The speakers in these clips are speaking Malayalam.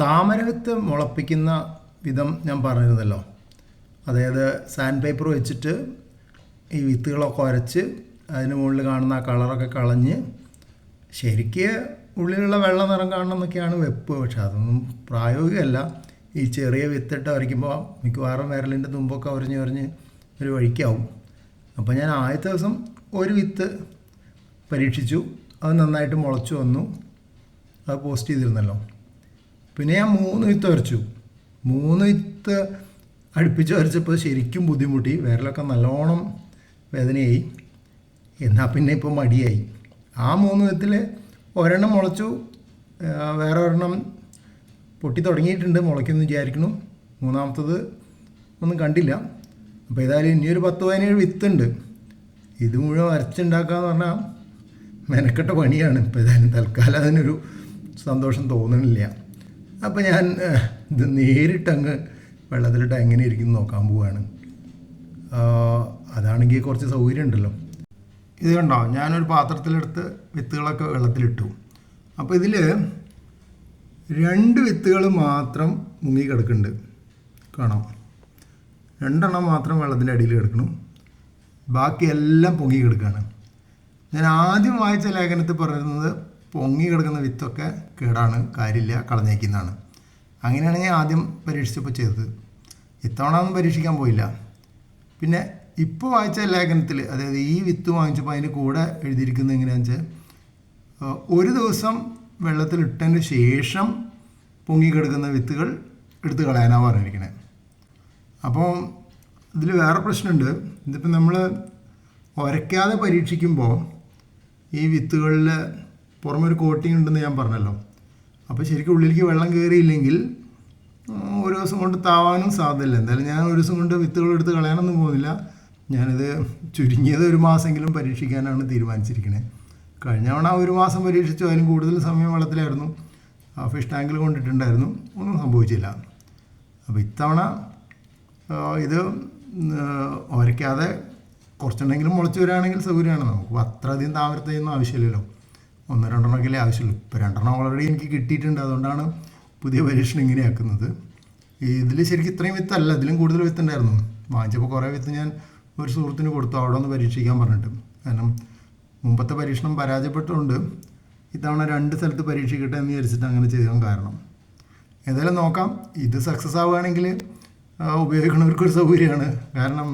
താമര വിത്ത് മുളപ്പിക്കുന്ന വിധം ഞാൻ പറഞ്ഞിരുന്നല്ലോ. അതായത് സാൻഡ് പേപ്പർ വെച്ചിട്ട് ഈ വിത്തുകളൊക്കെ ഉരച്ച് അതിന് മുകളിൽ കാണുന്ന ആ കളറൊക്കെ കളഞ്ഞ് ശരിക്ക് ഉള്ളിലുള്ള വെള്ള നിറം കാണണം എന്നൊക്കെയാണ് വെപ്പ്. പക്ഷെ അതൊന്നും പ്രായോഗികമല്ല. ഈ ചെറിയ വിത്തിട്ട് ഉരയ്ക്കുമ്പോൾ മിക്കവാറും വിരലിന്റെ തുമ്പൊക്കെ ഉരഞ്ഞ് ഉരഞ്ഞ് ഒരു വഴിക്കാവും. അപ്പോൾ ഞാൻ ആദ്യത്തെ ദിവസം ഒരു വിത്ത് പരീക്ഷിച്ചു. അത് നന്നായിട്ട് മുളച്ചു വന്നു. അത് പോസ്റ്റ് ചെയ്തിരുന്നല്ലോ. പിന്നെ ഞാൻ മൂന്ന് വിത്ത് വരച്ചു. മൂന്ന് വിത്ത് അടുപ്പിച്ച് വരച്ചപ്പോൾ ശരിക്കും ബുദ്ധിമുട്ടി. വിരലൊക്കെ നല്ലോണം വേദനയായി. എന്നാൽ പിന്നെ ഇപ്പോൾ മടിയായി. ആ മൂന്ന് വിത്തിൽ ഒരെണ്ണം മുളച്ചു. വേറെ ഒരെണ്ണം പൊട്ടി തുടങ്ങിയിട്ടുണ്ട്. മുളയ്ക്കുമെന്ന് വിചാരിക്കുന്നു. മൂന്നാമത്തത് ഒന്നും കണ്ടില്ല. അപ്പോൾ ഏതായാലും ഇനിയൊരു പത്ത് പതിനേഴ് വിത്തുണ്ട് ഇത് മുഴുവൻ വരച്ചുണ്ടാക്കാന്ന് പറഞ്ഞാൽ മെനക്കെട്ട പണിയാണ്. ഇപ്പോൾ ഏതായാലും തൽക്കാലം അതിനൊരു സന്തോഷം തോന്നണില്ല അപ്പോൾ ഞാൻ ഇത് നേരിട്ടങ്ങ് വെള്ളത്തിലിട്ട് എങ്ങനെ ഇരിക്കും നോക്കാൻ പോവുകയാണ് അതാണെങ്കിൽ കുറച്ച് സൗകര്യം ഉണ്ടല്ലോ ഇത് കണ്ടോ? ഞാനൊരു പാത്രത്തിലെടുത്ത് വിത്തുകളൊക്കെ വെള്ളത്തിലിട്ടു. അപ്പോൾ ഇതിൽ രണ്ട് വിത്തുകൾ മാത്രം മുങ്ങി കിടക്കുന്നുണ്ട്. കാണാം. രണ്ടെണ്ണം മാത്രം വെള്ളത്തിന്റെ അടിയിൽ കിടക്കണം ബാക്കി എല്ലാം പൊങ്ങി കിടക്കുകയാണ് ഞാൻ ആദ്യം വായിച്ച ലേഖനത്തിൽ പറയുന്നത് പൊങ്ങി കിടക്കുന്ന വിത്തൊക്കെ കേടാണ് കാര്യമില്ല കളഞ്ഞേക്കുന്നതാണ്. അങ്ങനെയാണ് ഞാൻ ആദ്യം പരീക്ഷിച്ചപ്പോൾ ചെയ്തത്. ഇത്തവണ ഒന്നും പരീക്ഷിക്കാൻ പോയില്ല. പിന്നെ ഇപ്പോൾ വായിച്ച ലേഖനത്തിൽ അതായത് ഈ വിത്ത് വാങ്ങിച്ചപ്പോൾ അതിന്റെ കൂടെ എഴുതിയിരിക്കുന്നത് എങ്ങനെയാണെന്ന് വെച്ചാൽ ഒരു ദിവസം വെള്ളത്തിലിട്ടതിന് ശേഷം പൊങ്ങി കിടക്കുന്ന വിത്തുകൾ എടുത്ത് കളയാനാണ് പറഞ്ഞിരിക്കണേ. അപ്പോൾ ഇതിൽ വേറെ പ്രശ്നമുണ്ട്. ഇതിപ്പോൾ നമ്മൾ ഉരയ്ക്കാതെ പരീക്ഷിക്കുമ്പോൾ ഈ വിത്തുകളിൽ പുറമെ ഒരു ഉണ്ടെന്ന് ഞാൻ പറഞ്ഞല്ലോ. അപ്പോൾ ശരിക്കും ഉള്ളിലേക്ക് വെള്ളം കയറിയില്ലെങ്കിൽ ഒരു ദിവസം കൊണ്ട് താവാനും സാധ്യതയില്ല. എന്തായാലും ഞാൻ ഒരു ദിവസം കൊണ്ട് വിത്തുകൾ എടുത്ത് കളയാനൊന്നും പോകുന്നില്ല. ഞാനിത് ചുരുങ്ങിയത് ഒരു മാസമെങ്കിലും പരീക്ഷിക്കാനാണ് തീരുമാനിച്ചിരിക്കുന്നത് കഴിഞ്ഞ തവണ ഒരു മാസം പരീക്ഷിച്ചു അതിലും കൂടുതൽ സമയം വെള്ളത്തിലായിരുന്നു. ആ ഫിഷ് ടാങ്കിൽ കൊണ്ടിട്ടുണ്ടായിരുന്നു. ഒന്നും സംഭവിച്ചില്ല. അപ്പോൾ ഇത്തവണ ഇത് ഉരയ്ക്കാതെ കുറച്ചുണ്ടെങ്കിലും മുളച്ചു വരികയാണെങ്കിൽ സൗകര്യമാണ്. നമുക്ക് അത്രയധികം താമരത്തെയൊന്നും ആവശ്യമില്ലല്ലോ. ഒന്ന് രണ്ടെണ്ണമൊക്കെ ആവശ്യമുള്ളൂ. ഇപ്പോൾ രണ്ടെണ്ണം ഓൾറെഡി എനിക്ക് കിട്ടിയിട്ടുണ്ട്. അതുകൊണ്ടാണ് പുതിയ പരീക്ഷണം ഇങ്ങനെയാക്കുന്നത്. ഇതിൽ ശരിക്കും ഇത്രയും വിത്തല്ല ഇതിലും കൂടുതൽ വിത്തുണ്ടായിരുന്നു വാങ്ങിച്ചപ്പോൾ കുറേ വിത്ത് ഞാൻ ഒരു സുഹൃത്തിന് കൊടുത്തു. അവിടെ ഒന്ന് പരീക്ഷിക്കാൻ പറഞ്ഞിട്ട്. കാരണം മുമ്പത്തെ പരീക്ഷണം പരാജയപ്പെട്ടുകൊണ്ട് ഇത്തവണ രണ്ട് സ്ഥലത്ത് പരീക്ഷിക്കട്ടെ എന്ന് വിചാരിച്ചിട്ട് അങ്ങനെ ചെയ്യാൻ കാരണം. ഏതായാലും നോക്കാം. ഇത് സക്സസ് ആവുകയാണെങ്കിൽ ഉപയോഗിക്കുന്നവർക്കൊരു സൗകര്യമാണ്. കാരണം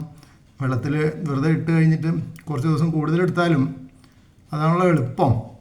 വെള്ളത്തിൽ വെറുതെ ഇട്ട് കഴിഞ്ഞിട്ട് കുറച്ച് ദിവസം കൂടുതലെടുത്താലും അതാണല്ലോ എളുപ്പം.